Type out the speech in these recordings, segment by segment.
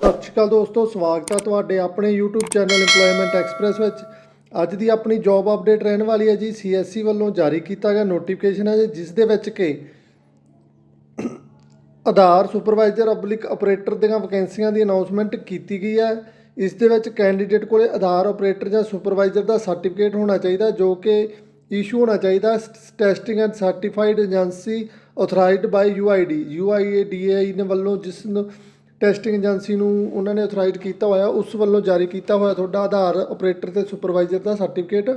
ਸਤਿ ਸ਼੍ਰੀ ਅਕਾਲ ਦੋਸਤੋ ਸਵਾਗਤ ਹੈ ਤੁਹਾਡੇ ਆਪਣੇ YouTube ਚੈਨਲ EMPLOYMENT ਐਕਸਪ੍ਰੈਸ ਵਿੱਚ। ਅੱਜ ਦੀ ਆਪਣੀ ਜੌਬ ਅਪਡੇਟ ਰਹਿਣ ਵਾਲੀ ਹੈ ਜੀ। CSC ਵੱਲੋਂ ਜਾਰੀ ਕੀਤਾ ਗਿਆ ਨੋਟੀਫਿਕੇਸ਼ਨ ਹੈ ਜੀ, ਜਿਸ ਦੇ ਵਿੱਚ ਕਿ ਆਧਾਰ ਸੁਪਰਵਾਈਜ਼ਰ ਅਬਲਿਕ ਆਪਰੇਟਰ ਦੀਆਂ ਵੈਕੈਂਸੀਆਂ ਦੀ ਅਨਾਉਂਸਮੈਂਟ ਕੀਤੀ ਗਈ ਹੈ। ਇਸ ਦੇ ਵਿੱਚ ਕੈਂਡੀਡੇਟ ਕੋਲੇ ਆਧਾਰ ਆਪਰੇਟਰ ਜਾਂ ਸੁਪਰਵਾਈਜ਼ਰ ਦਾ ਸਰਟੀਫਿਕੇਟ ਹੋਣਾ ਚਾਹੀਦਾ ਜੋ ਕਿ ਇਸ਼ੂ ਹੋਣਾ ਚਾਹੀਦਾ। Testing and certified agency authorised by UID UIDAI ਨੇ ਵੱਲੋਂ ਜਿਸ ਨੂੰ ਟੈਸਟਿੰਗ ਏਜੰਸੀ ਨੂੰ ਉਹਨਾਂ ਨੇ ਅਥੋਰਾਈਜ਼ ਕੀਤਾ ਹੋਇਆ, ਉਸ ਵੱਲੋਂ ਜਾਰੀ ਕੀਤਾ ਹੋਇਆ ਤੁਹਾਡਾ ਆਧਾਰ ਆਪਰੇਟਰ ਤੇ ਸੁਪਰਵਾਈਜ਼ਰ ਦਾ ਸਰਟੀਫਿਕੇਟ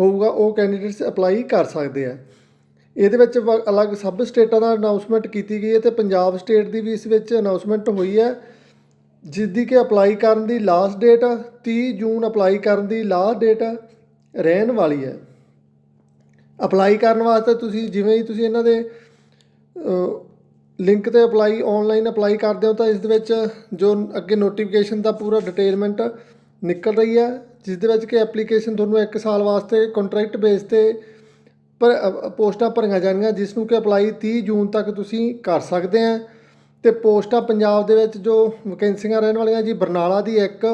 ਹੋਊਗਾ, ਉਹ ਕੈਂਡੀਡੇਟਸ ਅਪਲਾਈ ਕਰ ਸਕਦੇ ਆ। ਇਹਦੇ ਵਿੱਚ ਵ- ਅਲੱਗ ਸਬ ਸਟੇਟਾਂ ਦਾ ਅਨਾਉਂਸਮੈਂਟ ਕੀਤੀ ਗਈ ਹੈ ਤੇ ਪੰਜਾਬ ਸਟੇਟ ਦੀ ਵੀ ਇਸ ਵਿੱਚ ਅਨਾਉਂਸਮੈਂਟ ਹੋਈ ਹੈ ਜਿਸ ਦੀ ਕਿ ਅਪਲਾਈ ਕਰਨ ਦੀ ਲਾਸਟ ਡੇਟ 30 ਜੂਨ ਅਪਲਾਈ ਕਰਨ ਦੀ ਲਾਸਟ ਡੇਟ ਰਹਿਣ ਵਾਲੀ ਹੈ। ਅਪਲਾਈ ਕਰਨ ਵਾਸਤੇ ਤੁਸੀਂ ਜਿਵੇਂ ਹੀ ਤੁਸੀਂ ਇਹਨਾਂ ਦੇ ਲਿੰਕ ਤੇ ਅਪਲਾਈ ਆਨਲਾਈਨ ਅਪਲਾਈ ਕਰਦੇ ਹੋ ਤਾਂ ਇਸ ਦੇ ਵਿੱਚ ਜੋ ਅੱਗੇ ਨੋਟੀਫਿਕੇਸ਼ਨ ਦਾ ਪੂਰਾ ਡਿਟੇਲਮੈਂਟ ਨਿਕਲ ਰਹੀ ਹੈ, ਜਿਸ ਦੇ ਵਿੱਚ ਕਿ ਐਪਲੀਕੇਸ਼ਨ ਤੁਹਾਨੂੰ 1 ਸਾਲ ਵਾਸਤੇ ਕੰਟਰੈਕਟ ਬੇਸ ਤੇ ਪਰ ਪੋਸਟਾਂ ਭਰੀਆਂ ਜਾਣਗੀਆਂ, ਜਿਸ ਨੂੰ ਕਿ ਅਪਲਾਈ 30 ਜੂਨ ਤੱਕ ਤੁਸੀਂ ਕਰ ਸਕਦੇ ਆ। ਤੇ ਪੋਸਟਾਂ ਪੰਜਾਬ ਦੇ ਵਿੱਚ ਜੋ ਵੈਕੈਂਸੀਆਂ ਰਹਿਣ ਵਾਲੀਆਂ ਜੀ, ਬਰਨਾਲਾ ਦੀ ਇੱਕ,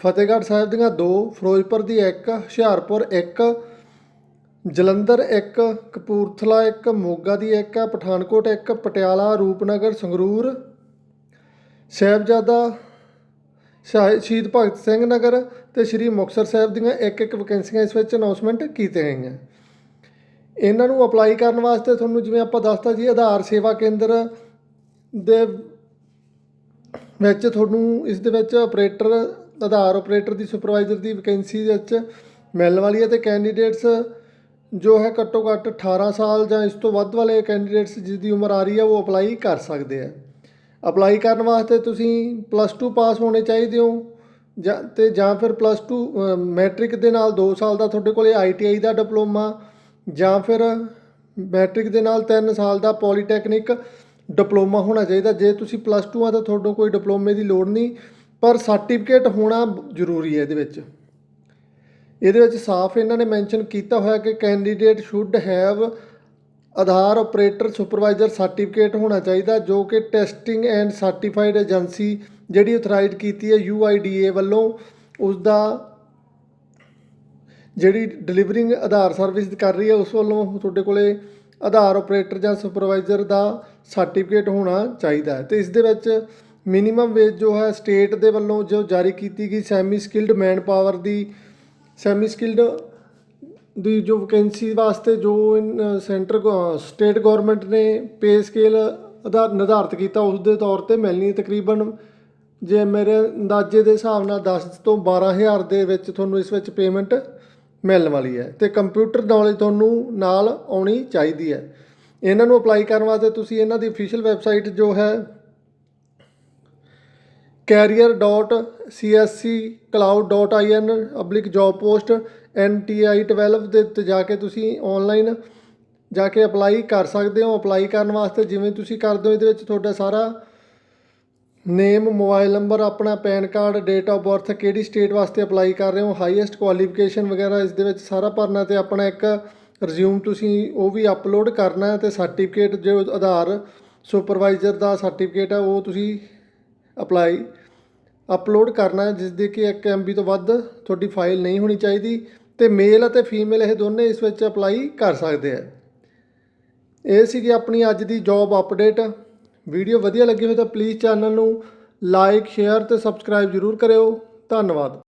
ਫਤਿਹਗੜ੍ਹ ਸਾਹਿਬ ਦੀਆਂ ਦੋ, ਫਿਰੋਜ਼ਪੁਰ ਦੀ ਇੱਕ, ਹੁਸ਼ਿਆਰਪੁਰ ਇੱਕ ਜਲੰਧਰ ਇੱਕ, ਕਪੂਰਥਲਾ ਇੱਕ, ਮੋਗਾ ਦੀ ਇੱਕ ਹੈ, ਪਠਾਨਕੋਟ ਇੱਕ, ਪਟਿਆਲਾ, ਰੂਪਨਗਰ, ਸੰਗਰੂਰ, ਸਾਹਿਬਜ਼ਾਦਾ ਸ਼ਾਹ- ਸ਼ਹੀਦ ਭਗਤ ਸਿੰਘ ਨਗਰ ਤੇ ਸ੍ਰੀ ਮੁਕਤਸਰ ਸਾਹਿਬ ਦੀਆਂ ਇੱਕ ਇੱਕ ਵੈਕੈਂਸੀਆਂ ਇਸ ਵਿੱਚ ਅਨਾਉਂਸਮੈਂਟ ਕੀਤੀਆਂ ਗਈਆਂ। ਇਹਨਾਂ ਨੂੰ ਅਪਲਾਈ ਕਰਨ ਵਾਸਤੇ ਤੁਹਾਨੂੰ ਜਿਵੇਂ ਆਪਾਂ ਦੱਸਤਾ ਜੀ ਆਧਾਰ ਸੇਵਾ ਕੇਂਦਰ ਦੇ ਵਿੱਚ ਤੁਹਾਨੂੰ ਇਸ ਦੇ ਵਿੱਚ ਆਪਰੇਟਰ ਆਧਾਰ ਆਪਰੇਟਰ ਦੀ ਸੁਪਰਵਾਈਜ਼ਰ ਦੀ ਵੈਕੈਂਸੀ ਵਿੱਚ ਮਿਲਣ ਵਾਲੀ ਹੈ ਤੇ ਕੈਂਡੀਡੇਟਸ ਜੋ ਹੈ ਘੱਟੋ ਘੱਟ 18 ਸਾਲ ਜਾਂ ਇਸ ਤੋਂ ਵੱਧ ਵਾਲੇ ਕੈਂਡੀਡੇਟਸ ਜਿਸ ਦੀ ਉਮਰ ਆ ਰਹੀ ਹੈ, ਉਹ ਅਪਲਾਈ ਕਰ ਸਕਦੇ ਆ। ਅਪਲਾਈ ਕਰਨ ਵਾਸਤੇ ਤੁਸੀਂ ਪਲੱਸ 2 ਪਾਸ ਹੋਣੇ ਚਾਹੀਦੇ ਹੋ ਜਾਂ ਤੇ ਜਾਂ ਫਿਰ ਪਲੱਸ 2 ਮੈਟ੍ਰਿਕ ਦੇ ਨਾਲ 2 ਸਾਲ ਦਾ ਤੁਹਾਡੇ ਕੋਲੇ ਆਈਟੀਆਈ ਦਾ ਡਿਪਲੋਮਾ ਜਾਂ ਫਿਰ ਮੈਟ੍ਰਿਕ ਦੇ ਨਾਲ 3 ਸਾਲ ਦਾ ਪੋਲੀਟੈਕਨਿਕ ਡਿਪਲੋਮਾ ਹੋਣਾ ਚਾਹੀਦਾ। ਜੇ ਤੁਸੀਂ ਪਲੱਸ 2 ਆ ਤਾਂ ਤੁਹਾਨੂੰ ਕੋਈ ਡਿਪਲੋਮੇ ਦੀ ਲੋੜ ਨਹੀਂ, ਪਰ ਸਰਟੀਫਿਕੇਟ ਹੋਣਾ ਜ਼ਰੂਰੀ ਹੈ ਇਹਦੇ ਵਿੱਚ। ਇਹਦੇ ਵਿੱਚ ਸਾਫ਼ ਇਹਨਾਂ ਨੇ ਮੈਂਸ਼ਨ ਕੀਤਾ ਹੋਇਆ ਕਿ candidate should have Aadhaar operator supervisor certificate ਹੋਣਾ ਚਾਹੀਦਾ, ਜੋ ਕਿ ਟੈਸਟਿੰਗ ਐਂਡ ਸਰਟੀਫਾਈਡ ਏਜੰਸੀ ਜਿਹੜੀ ਅਥੋਰਾਈਜ਼ਡ ਕੀਤੀ ਹੈ UIDA ਵੱਲੋਂ ਉਸ ਦਾ ਜਿਹੜੀ ਡਿਲੀਵਰਿੰਗ ਆਧਾਰ ਸਰਵਿਸ ਕਰ ਰਹੀ ਹੈ, ਉਸ ਵੱਲੋਂ ਤੁਹਾਡੇ ਕੋਲੇ ਆਧਾਰ ਆਪਰੇਟਰ ਜਾਂ ਸੁਪਰਵਾਈਜ਼ਰ ਦਾ ਸਰਟੀਫਿਕੇਟ ਹੋਣਾ ਚਾਹੀਦਾ ਹੈ। ਤੇ ਇਸ ਦੇ ਵਿੱਚ ਮਿਨੀਮਮ ਵੇਜ ਜੋ ਹੈ ਸਟੇਟ ਦੇ ਵੱਲੋਂ ਜੋ ਜਾਰੀ ਕੀਤੀ ਗਈ ਸੈਮੀ ਸਕਿਲਡ ਮੈਨ ਪਾਵਰ ਦੀ ਸੈਮੀ ਸਕਿਲਡ ਦੀ ਜੋ ਵੈਕੈਂਸੀ ਵਾਸਤੇ ਜੋ ਸੈਂਟਰ ਸਟੇਟ ਗਵਰਨਮੈਂਟ ਨੇ ਪੇ ਸਕੇਲ ਆਧਾਰ ਨਿਰਧਾਰਤ ਕੀਤਾ ਉਸ ਦੇ ਤੌਰ ਤੇ ਮਿਲਣੀ ਤਕਰੀਬਨ ਜੇ ਮੇਰੇ ਅੰਦਾਜ਼ੇ ਦੇ ਹਿਸਾਬ ਨਾਲ 10 ਤੋਂ 12000 ਦੇ ਵਿੱਚ ਤੁਹਾਨੂੰ ਇਸ ਵਿੱਚ ਪੇਮੈਂਟ ਮਿਲਣ ਵਾਲੀ ਹੈ ਤੇ ਕੰਪਿਊਟਰ ਨੌਲੇਜ ਤੁਹਾਨੂੰ ਨਾਲ ਆਉਣੀ ਚਾਹੀਦੀ ਹੈ। ਇਹਨਾਂ ਨੂੰ ਅਪਲਾਈ ਕਰਨ ਵਾਸਤੇ ਤੁਸੀਂ ਇਹਨਾਂ ਦੀ ਅਫੀਸ਼ੀਅਲ ਵੈਬਸਾਈਟ ਜੋ ਹੈ career.csccloud.in ਅਬਲਿਕ ਜੌਬ ਪੋਸਟ NTI 12 ਦੇ ਉੱਤੇ ਜਾ ਕੇ ਤੁਸੀਂ ਆਨਲਾਈਨ ਜਾ ਕੇ ਅਪਲਾਈ ਕਰ ਸਕਦੇ ਹੋ। ਅਪਲਾਈ ਕਰਨ ਵਾਸਤੇ ਜਿਵੇਂ ਤੁਸੀਂ ਕਰਦੇ ਹੋ, ਇਹਦੇ ਵਿੱਚ ਤੁਹਾਡਾ ਸਾਰਾ ਨੇਮ ਮੋਬਾਈਲ ਨੰਬਰ ਆਪਣਾ PAN card date of birth ਕਿਹੜੀ ਸਟੇਟ ਵਾਸਤੇ ਅਪਲਾਈ ਕਰ ਰਹੇ ਹੋ ਹਾਈਐਸਟ ਕੁਆਲੀਫਿਕੇਸ਼ਨ ਵਗੈਰਾ, ਇਸ ਦੇ ਵਿੱਚ ਸਾਰਾ ਭਰਨਾ ਤੇ ਆਪਣਾ ਇੱਕ ਰਿਜ਼ਿਊਮ ਤੁਸੀਂ ਉਹ ਵੀ ਅਪਲੋਡ ਕਰਨਾ ਹੈ ਤੇ ਸਰਟੀਫਿਕੇਟ ਜੋ ਆਧਾਰ ਸੁਪਰਵਾਈਜ਼ਰ ਦਾ ਸਰਟੀਫਿਕੇਟ ਹੈ ਉਹ ਤੁਸੀਂ ਅਪਲਾਈ ਅਪਲੋਡ ਕਰਨਾ ਹੈ, ਜਿਸ ਦੀ ਕਿ 1 MB ਤੋਂ ਵੱਧ ਤੁਹਾਡੀ ਫਾਈਲ ਨਹੀਂ ਹੋਣੀ ਚਾਹੀਦੀ ਤੇ ਮੇਲ ਅਤੇ ਫੀਮੇਲ ਇਹ ਦੋਨੇ ਇਸ ਵਿੱਚ ਅਪਲਾਈ ਕਰ ਸਕਦੇ ਆ। ਇਹ ਸੀਗੀ ਆਪਣੀ ਅੱਜ ਦੀ ਜੌਬ ਅਪਡੇਟ ਵੀਡੀਓ ਵਧੀਆ ਲੱਗੀ ਹੋਵੇ ਤਾਂ ਪਲੀਜ਼ ਚੈਨਲ ਨੂੰ ਲਾਈਕ ਸ਼ੇਅਰ ਤੇ ਸਬਸਕ੍ਰਾਈਬ ਜ਼ਰੂਰ ਕਰਿਓ। ਧੰਨਵਾਦ।